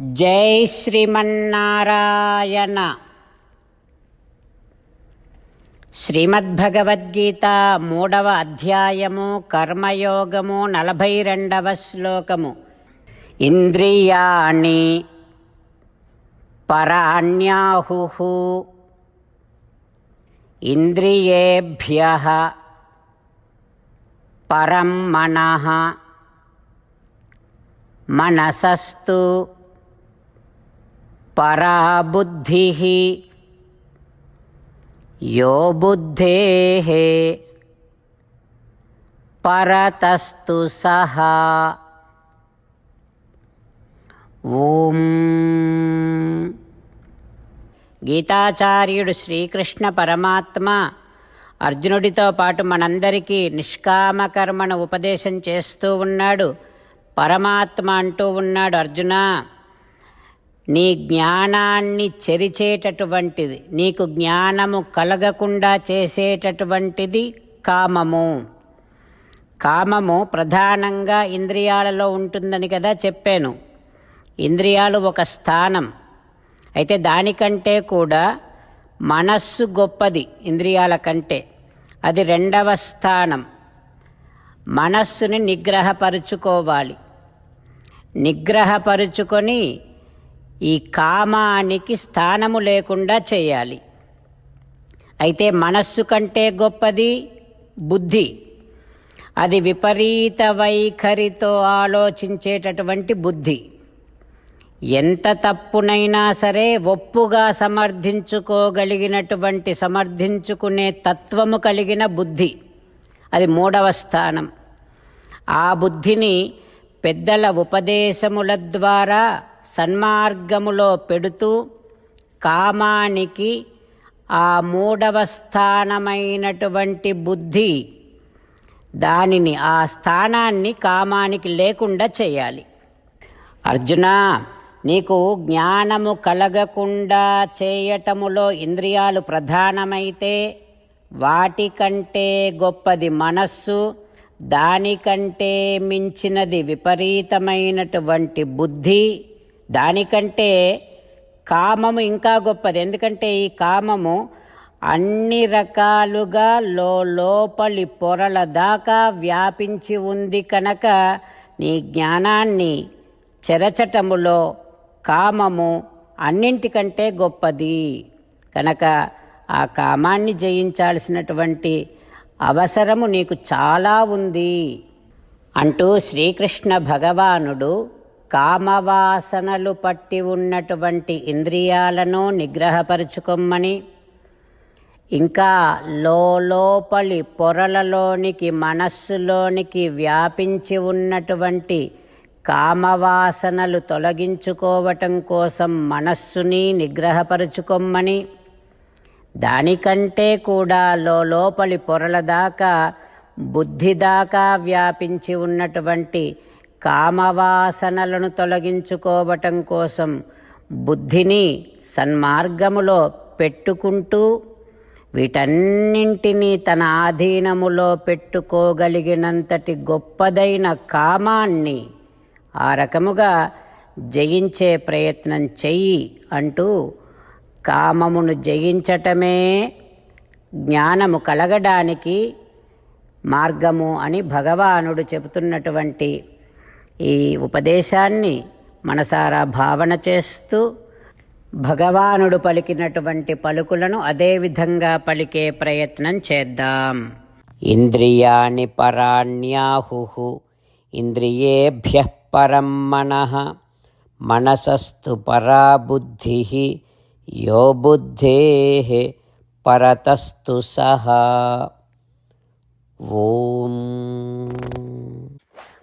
జై శ్రీమన్నారాయణ. శ్రీమద్భగవద్గీత మూడవ అధ్యాయము కర్మయోగము నలభై రెండవ శ్లోకము. ఇంద్రియాణి పరాణ్యాహు ఇంద్రియేభ్య పరం మన మనసస్తు పరా బుద్ధి యో బుద్ధే పరతస్తు సహా ఓం గీతాచార్యుడు శ్రీకృష్ణ పరమాత్మ అర్జునుడితో పాటు మనందరికీ నిష్కామకర్మను ఉపదేశం చేస్తూ ఉన్నాడు. పరమాత్మ అంటూ ఉన్నాడు అర్జున. నీ జ్ఞానాన్ని చెరిచేటటువంటిది నీకు జ్ఞానము కలగకుండా చేసేటటువంటిది కామము. కామము ప్రధానంగా ఇంద్రియాలలో ఉంటుందని కదా చెప్పాను. ఇంద్రియాలు ఒక స్థానం. అయితే దానికంటే కూడా మనస్సు గొప్పది ఇంద్రియాల కంటే. అది రెండవ స్థానం. మనస్సుని నిగ్రహపరుచుకోవాలి. నిగ్రహపరుచుకొని ఈ కామానికి స్థానము లేకుండా చేయాలి. అయితే మనస్సు కంటే గొప్పది బుద్ధి. అది విపరీత వైఖరితో ఆలోచించేటటువంటి బుద్ధి. ఎంత తప్పునైనా సరే ఒప్పుగా సమర్థించుకోగలిగినటువంటి సమర్థించుకునే తత్వము కలిగిన బుద్ధి. అది మూడవ స్థానం. ఆ బుద్ధిని పెద్దల ఉపదేశముల ద్వారా సన్మార్గములో పెడుతూ కామానికి ఆ మూడవ స్థానమైనటువంటి బుద్ధి దానిని ఆ స్థానాన్ని కామానికి లేకుండా చేయాలి. అర్జున నీకు జ్ఞానము కలగకుండా చేయటములో ఇంద్రియాలు ప్రధానమైతే వాటికంటే గొప్పది మనస్సు దానికంటే మించినది విపరీతమైనటువంటి బుద్ధి దానికంటే కామము ఇంకా గొప్పది. ఎందుకంటే ఈ కామము అన్ని రకాలుగా లో లోపలి పొరల దాకా వ్యాపించి ఉంది కనుక నీ జ్ఞానాన్ని చెరచటములో కామము అన్నింటికంటే గొప్పది. కనుక ఆ కామాన్ని జయించాల్సినటువంటి అవసరము నీకు చాలా ఉంది. అంటూ శ్రీకృష్ణ భగవానుడు కామవాసనలు పట్టి ఉన్నటువంటి ఇంద్రియాలను నిగ్రహపరుచుకోమని ఇంకా లోపలి పొరలలోనికి మనస్సులోనికి వ్యాపించి ఉన్నటువంటి కామవాసనలు తొలగించుకోవటం కోసం మనస్సుని నిగ్రహపరుచుకోమ్మని. దానికంటే కూడా లోపలి పొరల దాకా బుద్ధి దాకా వ్యాపించి ఉన్నటువంటి కామవాసనలను తొలగించుకోవటం కోసం బుద్ధిని సన్మార్గములో పెట్టుకుంటూ వీటన్నింటినీ తన ఆధీనములో పెట్టుకోగలిగినంతటి గొప్పదైన కామాన్ని ఆ రకముగా జయించే ప్రయత్నం చెయ్యి అంటూ కామమును జయించటమే జ్ఞానము కలగడానికి మార్గము అని భగవానుడు చెబుతున్నటువంటి ఈ ఉపదేశాన్ని మనసారా భావన చేస్తూ భగవానుడు పలికినటువంటి పలుకులను అదేవిధంగా పలికే ప్రయత్నం చేద్దాం. ఇంద్రియాణి పరాణ్యాహు ఇంద్రియేభ్య పరం మనః మనసస్తు పరా బుద్ధి యో బుద్ధే పరతస్తు సహా. ఓం.